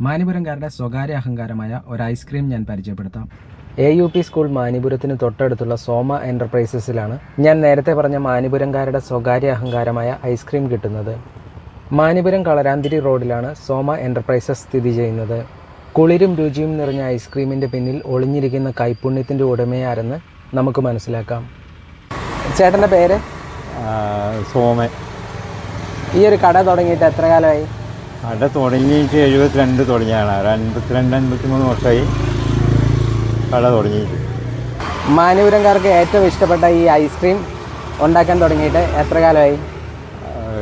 മാനിപുരംകാരുടെ സ്വകാര്യ അഹങ്കാരമായ ഒരു ഐസ്ക്രീം ഞാൻ പരിചയപ്പെടുത്താം. എ യു പി സ്കൂൾ മാനിപുരത്തിന് തൊട്ടടുത്തുള്ള സോമ എന്റർപ്രൈസസിലാണ് ഞാൻ നേരത്തെ പറഞ്ഞ മാനിപുരംകാരുടെ സ്വകാര്യ അഹങ്കാരമായ ഐസ്ക്രീം കിട്ടുന്നത്. മാനിപുരം കളരാന്തിരി റോഡിലാണ് സോമ എന്റർപ്രൈസസ് സ്ഥിതി ചെയ്യുന്നത്. കുളിരും രുചിയും നിറഞ്ഞ ഐസ്ക്രീമിന്റെ പിന്നിൽ ഒളിഞ്ഞിരിക്കുന്ന കൈപ്പുണ്യത്തിന്റെ ഉടമയാരെന്ന് നമുക്ക് മനസ്സിലാക്കാം. ചേട്ടന്റെ പേര്? സോമ ഈ ഒരു കട തുടങ്ങിയിട്ട് എത്ര കാലമായി? കട തുടങ്ങിയിട്ട് എഴുപത്തിരണ്ട് തുടങ്ങിയാണ് ഒരു അൻപത്തിരണ്ട് അൻപത്തിമൂന്ന് വർഷമായി കട തുടങ്ങിയിട്ട്. മാനൂരംകാർക്ക് ഏറ്റവും ഇഷ്ടപ്പെട്ട ഈ ഐസ്ക്രീം ഉണ്ടാക്കാൻ തുടങ്ങിയിട്ട് എത്ര കാലമായി?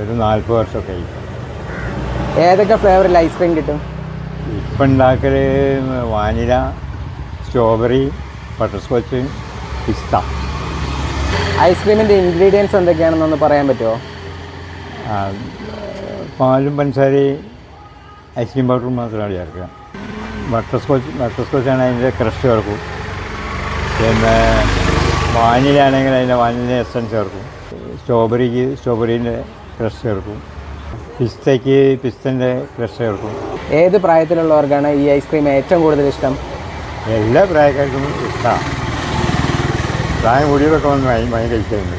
ഒരു നാൽപ്പത് വർഷമൊക്കെ ആയി. ഏതൊക്കെ ഫ്ലേവറിൽ ഐസ്ക്രീം കിട്ടും? ഇപ്പം ഉണ്ടാക്കൽ വാനില സ്ട്രോബെറി ബട്ടർ സ്കോച്ച് പിസ്ത ഐസ്ക്രീമിന്റെ ഇൻഗ്രീഡിയൻസ് എന്തൊക്കെയാണെന്നൊന്ന് പറയാൻ പറ്റുമോ? പാലും പഞ്ചസാരയും ഐസ്ക്രീം പൗഡർ മാത്രമാണ് ചേർക്കുക. ബട്ടർ സ്കോച്ച് ബട്ടർ സ്കോച്ചാണ് അതിന്റെ ക്രഷ് ചേർക്കും. പിന്നെ വാനില ആണെങ്കിൽ അതിന്റെ വാനില എസൻസ് ചേർക്കും. സ്ട്രോബെറിക്ക് സ്ട്രോബെറീന്റെ ക്രഷ് ചേർക്കും. പിസ്തയ്ക്ക് പിസ്തന്റെ ക്രഷ് ചേർക്കും. ഏത് പ്രായത്തിലുള്ളവർക്കാണ് ഈ ഐസ്ക്രീം ഏറ്റവും കൂടുതൽ ഇഷ്ടം? എല്ലാ പ്രായക്കാർക്കും ഇഷ്ടമാണ് പ്രായം കൂടിയതൊക്കെ വന്ന് ഭയങ്കര ഇഷ്ടമുണ്ട്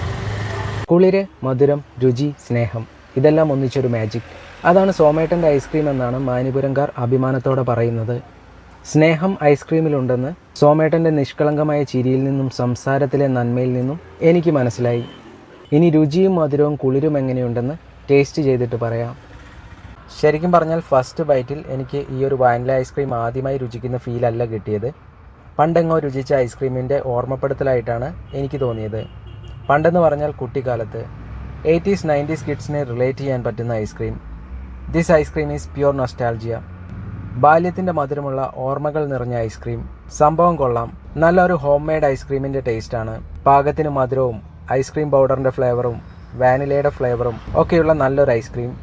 കുളിര് മധുരം രുചി സ്നേഹം ഇതെല്ലാം ഒന്നിച്ചൊരു മാജിക് അതാണ് സോമേട്ടന്റെ ഐസ്ക്രീം എന്നാണ് മാനിപുരംകാർ അഭിമാനത്തോടെ പറയുന്നത്. സ്നേഹം ഐസ്ക്രീമിലുണ്ടെന്ന് സോമേട്ടന്റെ നിഷ്കളങ്കമായ ചിരിയിൽ നിന്നും സംസാരത്തിലെ നന്മയിൽ നിന്നും എനിക്ക് മനസ്സിലായി. ഇനി രുചിയും മധുരവും കുളിരും എങ്ങനെയുണ്ടെന്ന് ടേസ്റ്റ് ചെയ്തിട്ട് പറയാം. ശരിക്കും പറഞ്ഞാൽ ഫസ്റ്റ് ബൈറ്റിൽ എനിക്ക് ഈ ഒരു വാനില ഐസ്ക്രീം ആദ്യമായി രുചിക്കുന്ന ഫീൽ അല്ല കിട്ടിയത്. പണ്ടെങ്ങോ രുചിച്ച ഐസ്ക്രീമിന്റെ ഓർമ്മപ്പെടുത്തലായിട്ടാണ് എനിക്ക് തോന്നിയത്. പണ്ടെന്ന് പറഞ്ഞാൽ കുട്ടിക്കാലത്ത്. എയ്റ്റീസ് നയന്റീസ് കിഡ്സിനെ റിലേറ്റ് ചെയ്യാൻ പറ്റുന്ന ice cream. This ice cream is pure nostalgia ബാല്യത്തിന്റെ മധുരമുള്ള ഓർമ്മകൾ നിറഞ്ഞ ഐസ്ക്രീം സംഭവം കൊള്ളാം. നല്ലൊരു ഹോം മെയ്ഡ് ഐസ്ക്രീമിന്റെ ടേസ്റ്റാണ് പാകത്തിന് മധുരവും ഐസ്ക്രീം പൗഡറിന്റെ ഫ്ലേവറും വാനിലയുടെ ഫ്ലേവറും ഒക്കെയുള്ള നല്ലൊരു ഐസ്ക്രീം